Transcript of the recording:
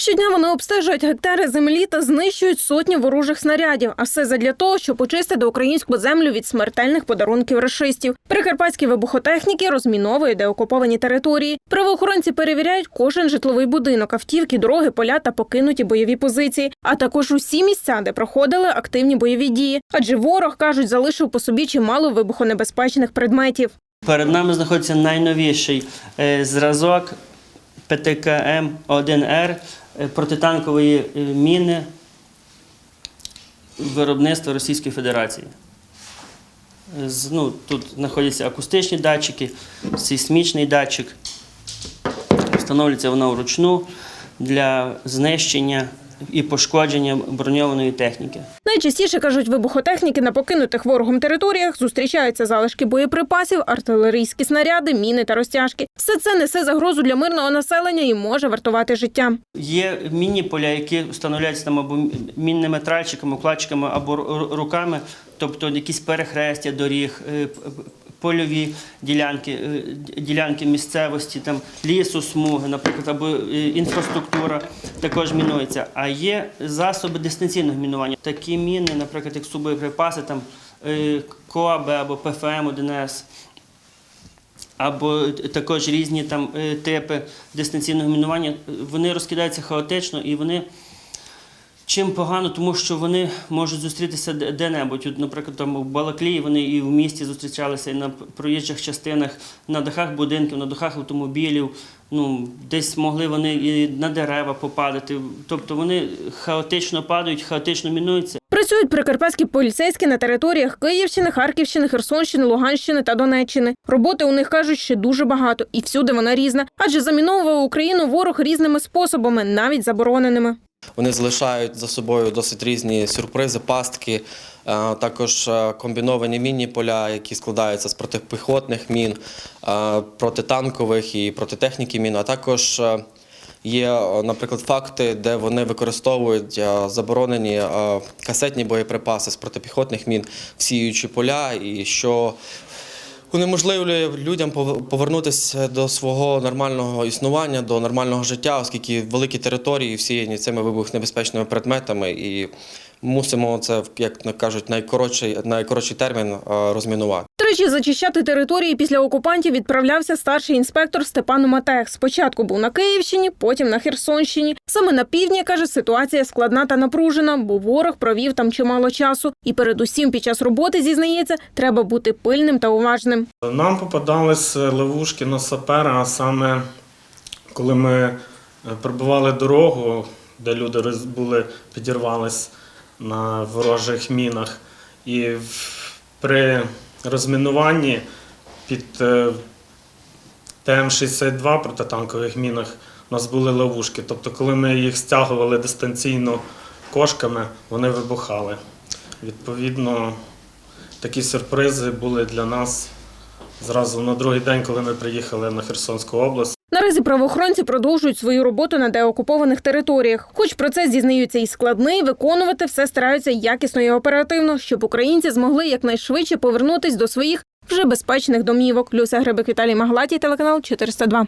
Щодня вони обстежують гектари землі та знищують сотні ворожих снарядів. А все задля того, щоб очистити українську землю від смертельних подарунків рашистів. Прикарпатські вибухотехніки розміновують деокуповані території. Правоохоронці перевіряють кожен житловий будинок, автівки, дороги, поля та покинуті бойові позиції, а також усі місця, де проходили активні бойові дії. Адже ворог кажуть, залишив по собі чимало вибухонебезпечних предметів. Перед нами знаходиться найновіший е, зразок ПТКМ-1Р е, протитанкової е, міни виробництва Російської Федерації. З- Ну, тут знаходяться акустичні датчики, сейсмічний датчик. Встановлюється вона вручну для знищення і пошкодження броньованої техніки. Найчастіше кажуть вибухотехніки на покинутих ворогом територіях зустрічаються залишки боєприпасів, артилерійські снаряди, міни та розтяжки. Все це несе загрозу для мирного населення і може вартувати життя. Є міні поля, які встановляються там або мінними тральчиками, укладчиками, або руками, тобто якісь перехрестя доріг, е, польові ділянки, е, ділянки місцевості, там лісу, смуги, наприклад, або е, інфраструктура також мінується. А є засоби дистанційного мінування. Такі міни, наприклад, як субоєприпаси, там е, КОАБ або ПФМ-1С або також різні там типи дистанційного мінування, вони розкидаються хаотично і вони. Чим погано, тому що вони можуть зустрітися де- де-небудь. Наприклад, там в Балаклії вони і в місті зустрічалися, і на проїжджих частинах, на дахах будинків, на дахах автомобілів. Ну, десь могли вони і на дерева попадати. Тобто вони хаотично падають, хаотично мінуються. Працюють прикарпатські поліцейські на територіях Київщини, Харківщини, Херсонщини, Луганщини та Донеччини. Роботи у них кажуть ще дуже багато, і всюди вона різна. Адже заміновував Україну ворог різними способами, навіть забороненими. Вони залишають за собою досить різні сюрпризи, пастки, е, також е, комбіновані мінні поля, які складаються з протипіхотних мін, е, протитанкових і протитехніки мін, а також є, е, наприклад, факти, де вони використовують е, заборонені е, касетні боєприпаси з протипіхотних мін, всіючи поля, і що унеможливлює людям пов- повернутися до свого нормального існування, до нормального життя, оскільки великі території всіяні цими вибухнебезпечними предметами, і мусимо це, як кажуть, найкоротший, найкоротший термін е, розмінувати. Тричі зачищати території після окупантів відправлявся старший інспектор Степан Матех. Спочатку був на Київщині, потім на Херсонщині. Саме на півдні каже, ситуація складна та напружена, бо ворог провів там чимало часу. І передусім під час роботи зізнається, треба бути пильним та уважним. Нам попадались ловушки на сапера, а саме коли ми е, пробивали дорогу, де люди були, підірвались на ворожих мінах. І при розмінуванні під е, ТМ-62 протитанкових мінах у нас були ловушки. Тобто, коли ми їх стягували дистанційно кошками, вони вибухали. Відповідно, такі сюрпризи були для нас зразу на другий день, коли ми приїхали на Херсонську область. Наразі правоохоронці продовжують свою роботу на деокупованих територіях. Хоч процес дізнаються і складний, виконувати все стараються якісно і оперативно, щоб українці змогли якнайшвидше повернутись до своїх вже безпечних домівок. Люся Гребик, Віталій Маглаті, телеканал 402.